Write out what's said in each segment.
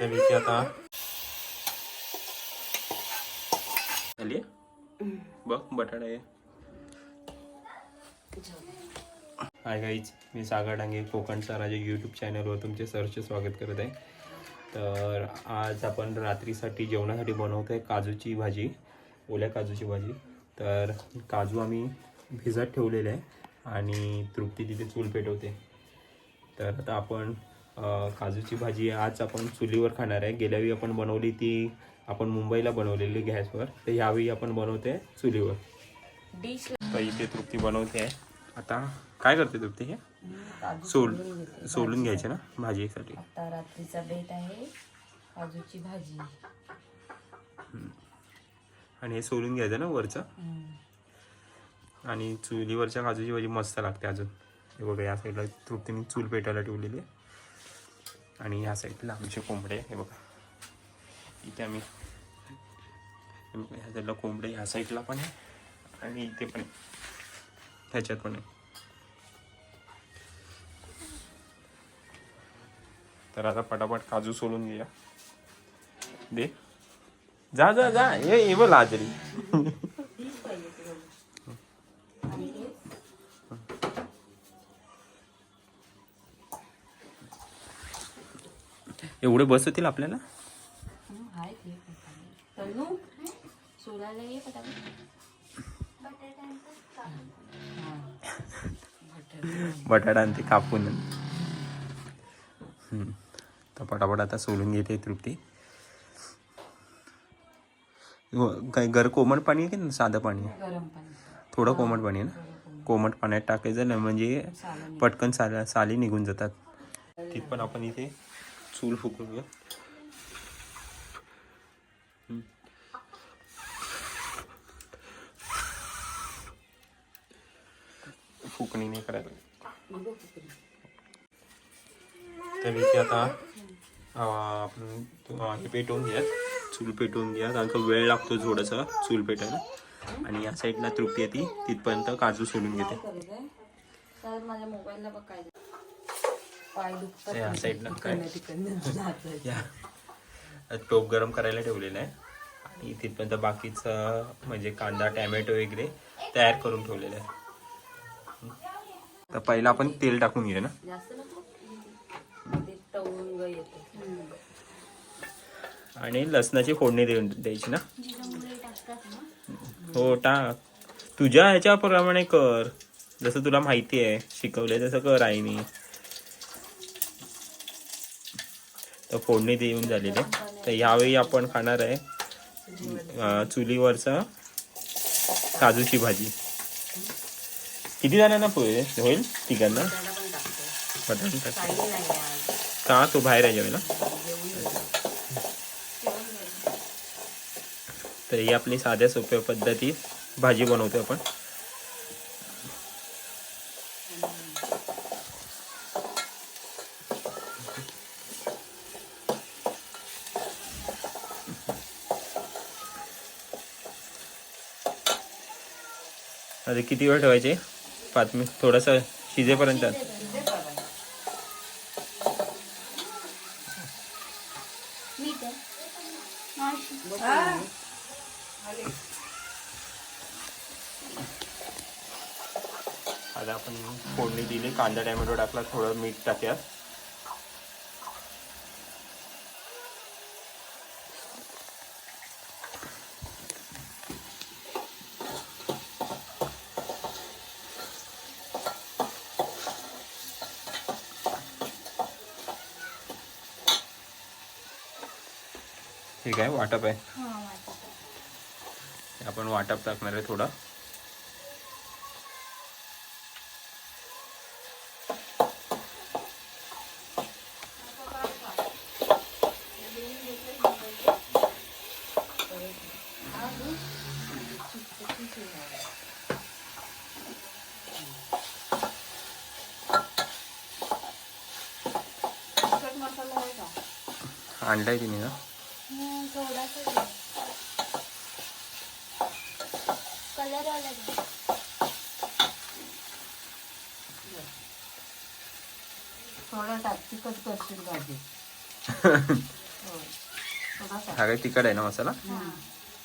तर इथे आता झाली बघ बटाटा आहे हाय मी सागर डांगे कोकणचा राजा यूट्यूब चॅनलवर तुमचे सरचे स्वागत करत आहे. तर आज आपण रात्रीसाठी जेवणासाठी बनवतो आहे काजूची भाजी ओल्या काजूची भाजी. तर काजू आम्ही भिजत ठेवलेले आहे आणि तृप्ती तिथे चूल पेटवते. तर आता आपण काजूची भाजी आज आपण चुलीवर खाणार आहे. गेल्या वेळी आपण बनवली ती आपण मुंबईला बनवलेली गॅसवर. तर ह्यावेळी आपण बनवते चुलीवर. डिश तर इथे तृप्ती बनवते. आहे आता काय करते तृप्ती हे? सोल सोलून घ्यायचे ना भाजीसाठी. आता रात्रीचा बेत आहे. काजूची भाजी. आणि हे सोलून घ्यायचं ना वरचं? आणि चुलीवरच्या काजूची भाजी मस्त लागते अजून. हे बघा या साईडला तृप्तीने चूल पेटायला ठेवलेली आहे. आणि ह्या साईडला आमचे कोंबडे आहे. हे बघा. इथे आम्ही बघा, ह्या साईडला कोंबडे ह्या साईडला पण आहे आणि इथे पण आहे. ह्याच्यात पण आहे. तर आता पटापट काजू सोलून घेऊया. दे. जा जा जा. ये लाजरी एवढे आपल्याला ते सोलायला ये पटापट बटाटा आणि ते कापून. तर पटापट आता सोलून घेते तृप्ती. व- काय घर कोमट पाणी आहे की साधं पाणी आहे? थोडं कोमट पाणी आहे ना? कोमट पाण्यात टाकायचं ना म्हणजे पटकन साल साली निघून जातात. तिथ पण आपण इथे चूल फुकून घेऊ फुकणी नाही करायला तर इथे आता आपण हे पेटवून घ्या चूल पेटवून घ्या कारण का वेळ लागतो थोडंसं चूल पेटायला आणि या साईडला तृप्ती येते तिथपर्यंत काजू सोडून घेते माझ्या मोबाईलला बघ पाय दुखतात या साईडला काय? तिकडनं तिकडनं. या. टोप गरम करायला ठेवलेलं आहे. आणि तिथपर्यंत बाकीचं म्हणजे कांदा टॅमॅटो वगैरे तयार करून ठेवलेलं आहे. तर पहिला आपण तेल टाकून घेऊ ना? जास्त नको? ते तळून ग येते आणि लसणाची फोडणी देऊन द्यायची ना? हो टाक. तुझ्या ह्याच्याप्रमाणे कर. जसं तुला माहिती आहे शिकवलंय तसं कर आईने. तर फोडणी देऊन झालेली तर ह्यावेळी आपण खाणार आहे चुलीवरचा चुलीवरचं काजूची भाजी. किती जणांना पोहे होईल तिघांना? त्याला का? तो बाहेर आहे जेवायला. तर ही आपली साध्या सोप्या पद्धतीत भाजी बनवतो आपण. आता किती वेळ ठेवायचे? पाच मिनिट थोडंसं शिजेपर्यंत. आता आपण फोडणी दिली कांदा टॅमॅटो टाकला थोडं मीठ टाक्यात. ठीक आहे वाटप आहे. आपण वाटप टाकणार आहे थोडं. आणलाय तिने ना. थोडं टाक तिखट करशील भाजी. थोडासा हा काय तिखट आहे ना मसाला?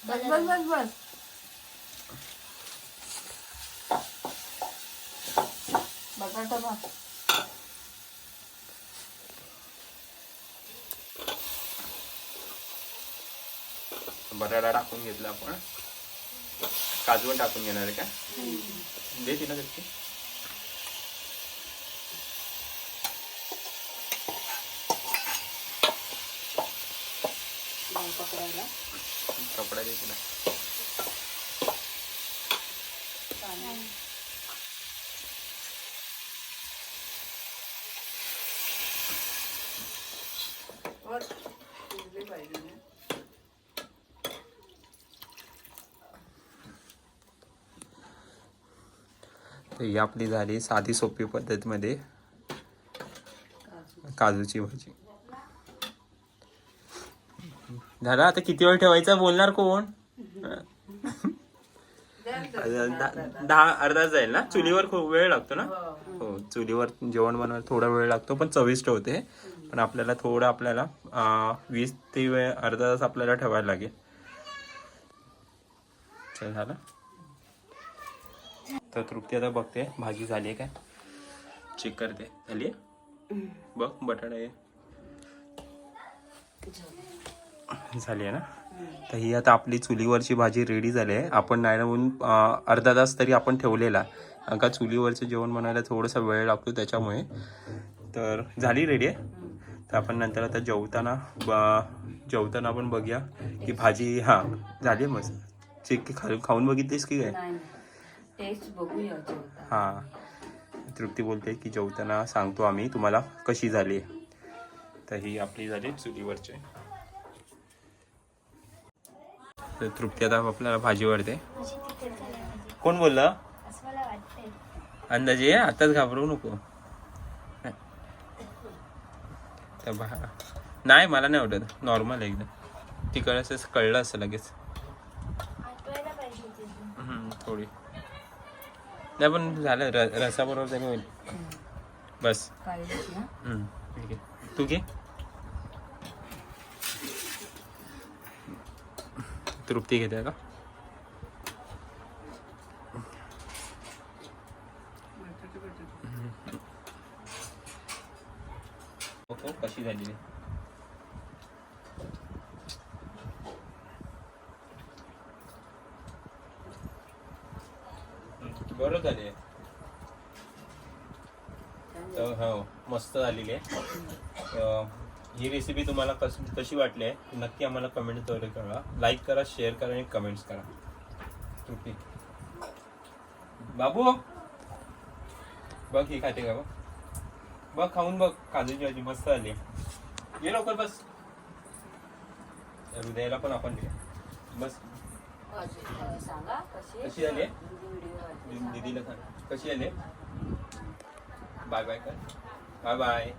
बस बस बस बस. बटाटा भात. बटाटा टाकून घेतला आपण. काजू पण टाकून घेणार आहे का? दे तिला कशी डाळ पकडायला? कपडा दे तिला. तर ही आपली झाली साधी सोपी पद्धतमध्ये काजूची भाजी. झालं आता किती वेळ ठेवायचा? बोलणार कोण? दहा अर्धा जाईल ना? चुलीवर खूप वेळ लागतो ना? हो. चुलीवर जेवण बनवायला थोडा वेळ लागतो पण चविष्ट होते पण आपल्याला थोडं आपल्याला वीस ते वे अर्धा तास आपल्याला ठेवायला लागेल. चल झालं? तर तृप्ती आता बघते भाजी झाली आहे काय? चेक करते. झाली आहे? बघ बटाटा आहे झाली आहे ना? तर ही आता आपली चुलीवरची भाजी रेडी झाली आहे. आपण नाही ना म्हणून अर्धा तास तरी आपण ठेवलेला. कारण का चुलीवरचं जेवण बनायला थोडासा वेळ लागतो त्याच्यामुळे. तर झाली रेडी आहे. तर आपण नंतर आता जेवताना ब- जेवताना आपण बघूया की भाजी हां झाली आहे मस्त. चिक खा खाऊन बघितलीस की काय? टेस्ट बघूया हां. तृप्ती बोलते की जेवताना सांगतो आम्ही तुम्हाला कशी झाली तर ही आपली झाली चुलीवरची. तर तृप्ती आता आपल्याला भाजी वाढते. कोण बोललं? अंदाजे आताच घाबरवू नको. तर भा नाही मला नाही आवडत. नॉर्मल एकदम. तिकडं असं कळलं असं लगेच. थोडी. नाही पण झालं. र रसाबरोबर तरी होईल. बस. ठीक आहे. तू घे. तृप्ती घेते का? कशी झालेली बरं झाली. तर हो मस्त झालेली आहे. ही रेसिपी तुम्हाला कस कशी वाटली आहे नक्की आम्हाला कमेंटद्वारे कळवा. लाईक करा शेअर करा आणि कमेंट्स करा. त्रुटी बाबू? बघ ही खाते का बघ? बघ खाऊन बघ. काजूची भाजी मस्त आली ये लवकर बस. हृदयाला पण आपण बस. कशी आली झाली दीदीला सांग. कशी आली बाय बाय कर. Bye bye.